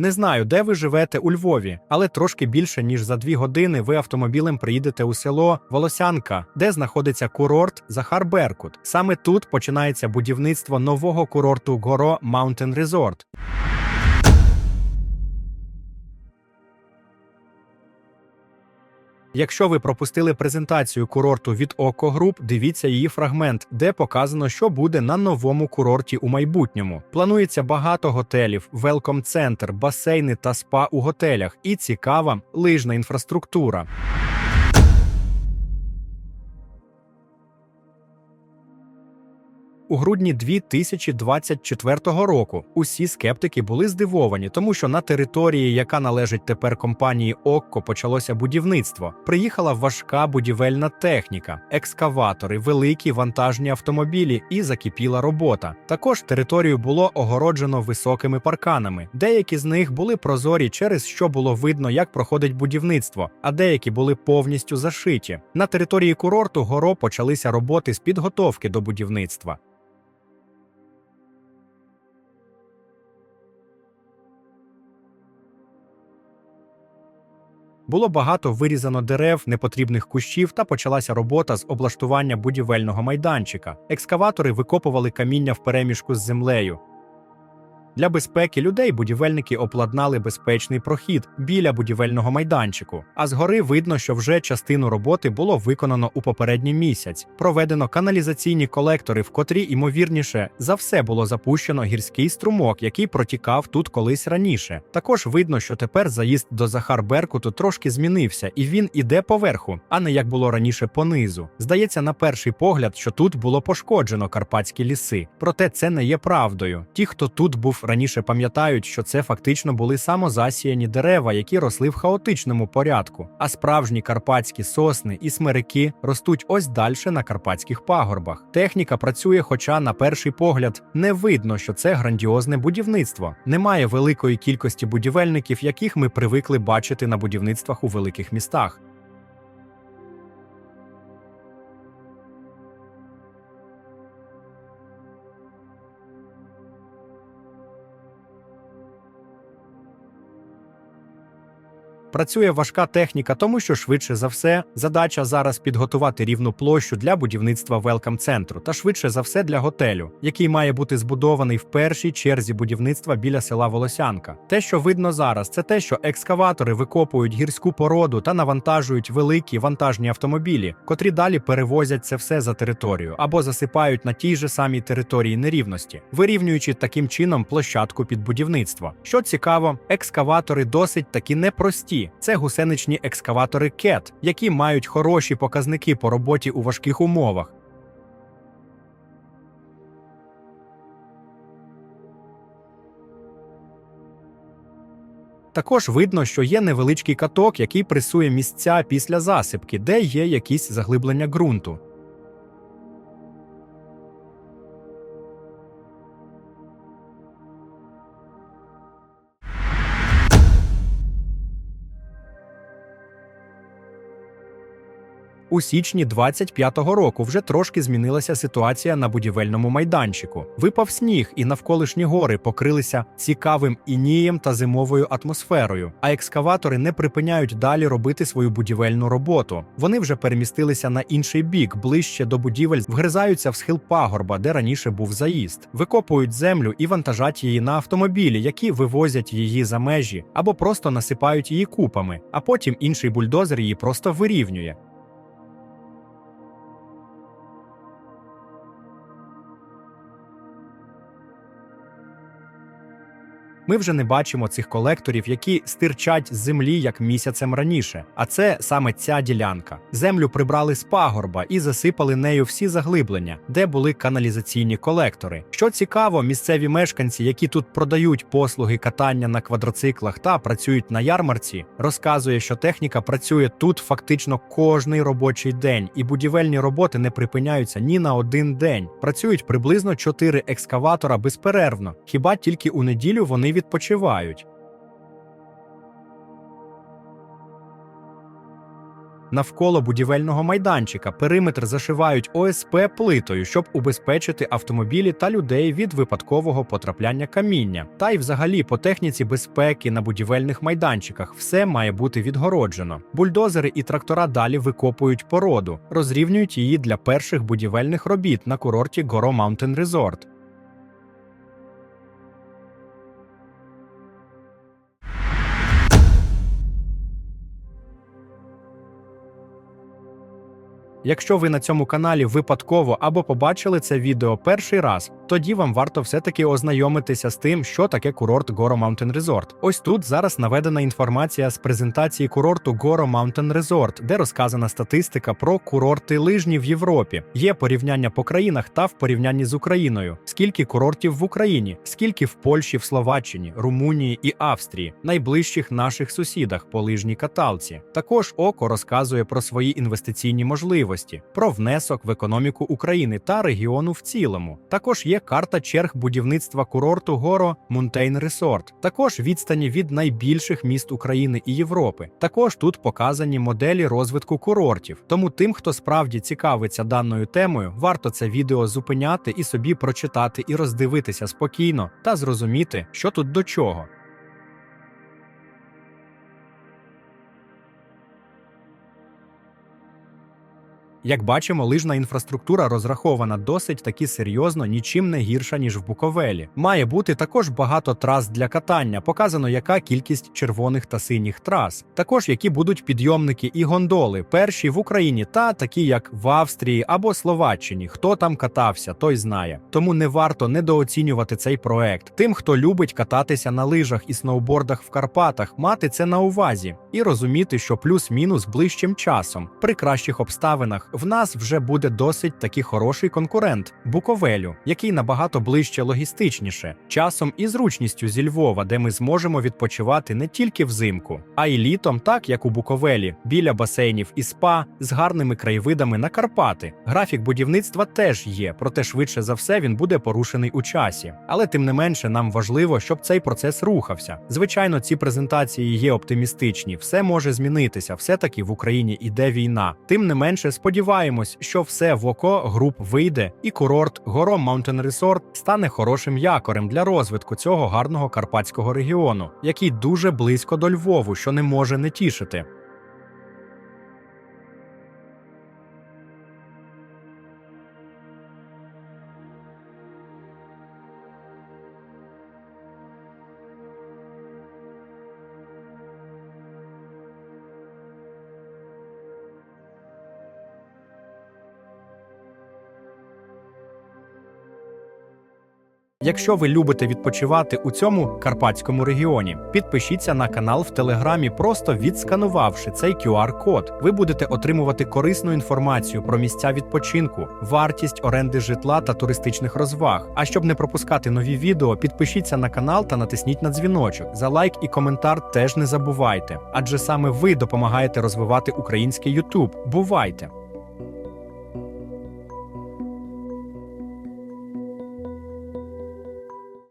Не знаю, де ви живете у Львові, але трошки більше ніж за дві години ви автомобілем приїдете у село Волосянка, де знаходиться курорт Захар Беркут. Саме тут починається будівництво нового курорту Горо Маунтен Resort. Якщо ви пропустили презентацію курорту від Око Груп, дивіться її фрагмент, де показано, що буде на новому курорті у майбутньому. Планується багато готелів, велком-центр, басейни та спа у готелях і цікава лижна інфраструктура. У грудні 2024 року усі скептики були здивовані, тому що на території, яка належить тепер компанії Окко, почалося будівництво. Приїхала важка будівельна техніка, екскаватори, великі вантажні автомобілі і закипіла робота. Також територію було огороджено високими парканами. Деякі з них були прозорі, через що було видно, як проходить будівництво, а деякі були повністю зашиті. На території курорту горо почалися роботи з підготовки до будівництва. Було багато вирізано дерев, непотрібних кущів та почалася робота з облаштування будівельного майданчика. Екскаватори викопували каміння в переміжку з землею. Для безпеки людей будівельники обладнали безпечний прохід біля будівельного майданчику. А згори видно, що вже частину роботи було виконано у попередній місяць. Проведено каналізаційні колектори, в котрі, ймовірніше, за все було запущено гірський струмок, який протікав тут колись раніше. Також видно, що тепер заїзд до Захар Беркуту трошки змінився, і він іде поверху, а не як було раніше понизу. Здається, на перший погляд, що тут було пошкоджено карпатські ліси. Проте це не є правдою. Ті, хто тут був раніше, пам'ятають, що це фактично були самозасіяні дерева, які росли в хаотичному порядку. А справжні карпатські сосни і смерики ростуть ось далі на карпатських пагорбах. Техніка працює, хоча на перший погляд не видно, що це грандіозне будівництво. Немає великої кількості будівельників, яких ми привикли бачити на будівництвах у великих містах. Працює важка техніка, тому що швидше за все задача зараз підготувати рівну площу для будівництва велкам центру та швидше за все для готелю, який має бути збудований в першій черзі будівництва біля села Волосянка. Те, що видно зараз, це те, що екскаватори викопують гірську породу та навантажують великі вантажні автомобілі, котрі далі перевозять це все за територію або засипають на тій же самій території нерівності, вирівнюючи таким чином площадку під будівництво. Що цікаво, екскаватори досить таки непрості. Це гусеничні екскаватори КЕТ, які мають хороші показники по роботі у важких умовах. Також видно, що є невеличкий каток, який пресує місця після засипки, де є якісь заглиблення ґрунту. У січні 25-го року вже трошки змінилася ситуація на будівельному майданчику. Випав сніг, і навколишні гори покрилися цікавим інієм та зимовою атмосферою. А екскаватори не припиняють далі робити свою будівельну роботу. Вони вже перемістилися на інший бік, ближче до будівель, вгризаються в схил пагорба, де раніше був заїзд, викопують землю і вантажать її на автомобілі, які вивозять її за межі, або просто насипають її купами, а потім інший бульдозер її просто вирівнює. Ми вже не бачимо цих колекторів, які стирчать з землі як місяцем раніше. А це саме ця ділянка. Землю прибрали з пагорба і засипали нею всі заглиблення, де були каналізаційні колектори. Що цікаво, місцеві мешканці, які тут продають послуги катання на квадроциклах та працюють на ярмарці, розказує, що техніка працює тут фактично кожний робочий день, і будівельні роботи не припиняються ні на один день. Працюють приблизно 4 екскаватора безперервно. Хіба тільки у неділю вони відпочивають. Навколо будівельного майданчика периметр зашивають ОСП плитою, щоб убезпечити автомобілі та людей від випадкового потрапляння каміння. Та й взагалі по техніці безпеки на будівельних майданчиках все має бути відгороджено. Бульдозери і трактора далі викопують породу, розрівнюють її для перших будівельних робіт на курорті Горо Mountain Resort. Якщо ви на цьому каналі випадково або побачили це відео перший раз, тоді вам варто все-таки ознайомитися з тим, що таке курорт Горо Mountain Resort. Ось тут зараз наведена інформація з презентації курорту Горо Mountain Resort, де розказана статистика про курорти лижні в Європі. Є порівняння по країнах та в порівнянні з Україною. Скільки курортів в Україні, скільки в Польщі, в Словаччині, Румунії і Австрії, найближчих наших сусідах по лижній каталці. Також око розказує про свої інвестиційні можливості, про внесок в економіку України та регіону в цілому. Також є карта черг будівництва курорту Горо Мунтейн Resort. Також відстані від найбільших міст України і Європи. Також тут показані моделі розвитку курортів. Тому тим, хто справді цікавиться даною темою, варто це відео зупиняти і собі прочитати і роздивитися спокійно та зрозуміти, що тут до чого. Як бачимо, лижна інфраструктура розрахована досить таки серйозно, нічим не гірша ніж в Буковелі. Має бути також багато трас для катання. Показано, яка кількість червоних та синіх трас. Також які будуть підйомники і гондоли, перші в Україні та такі, як в Австрії або Словаччині. Хто там катався, той знає. Тому не варто недооцінювати цей проект. Тим, хто любить кататися на лижах і сноубордах в Карпатах, мати це на увазі і розуміти, що плюс-мінус ближчим часом при кращих обставинах в нас вже буде досить таки хороший конкурент Буковелю, який набагато ближче логістичніше, часом і зручністю зі Львова, де ми зможемо відпочивати не тільки взимку, а й літом, так як у Буковелі, біля басейнів і спа з гарними краєвидами на Карпати. Графік будівництва теж є, проте швидше за все він буде порушений у часі. Але тим не менше нам важливо, щоб цей процес рухався. Звичайно, ці презентації є оптимістичні, все може змінитися. Все таки в Україні іде війна. Тим не менше, сподіваємось, що все в око груп вийде, і курорт Гором Mountain Resort стане хорошим якорем для розвитку цього гарного карпатського регіону, який дуже близько до Львову, що не може не тішити. Якщо ви любите відпочивати у цьому карпатському регіоні, підпишіться на канал в Телеграмі, просто відсканувавши цей QR-код. Ви будете отримувати корисну інформацію про місця відпочинку, вартість оренди житла та туристичних розваг. А щоб не пропускати нові відео, підпишіться на канал та натисніть на дзвіночок. За лайк і коментар теж не забувайте, адже саме ви допомагаєте розвивати український YouTube. Бувайте!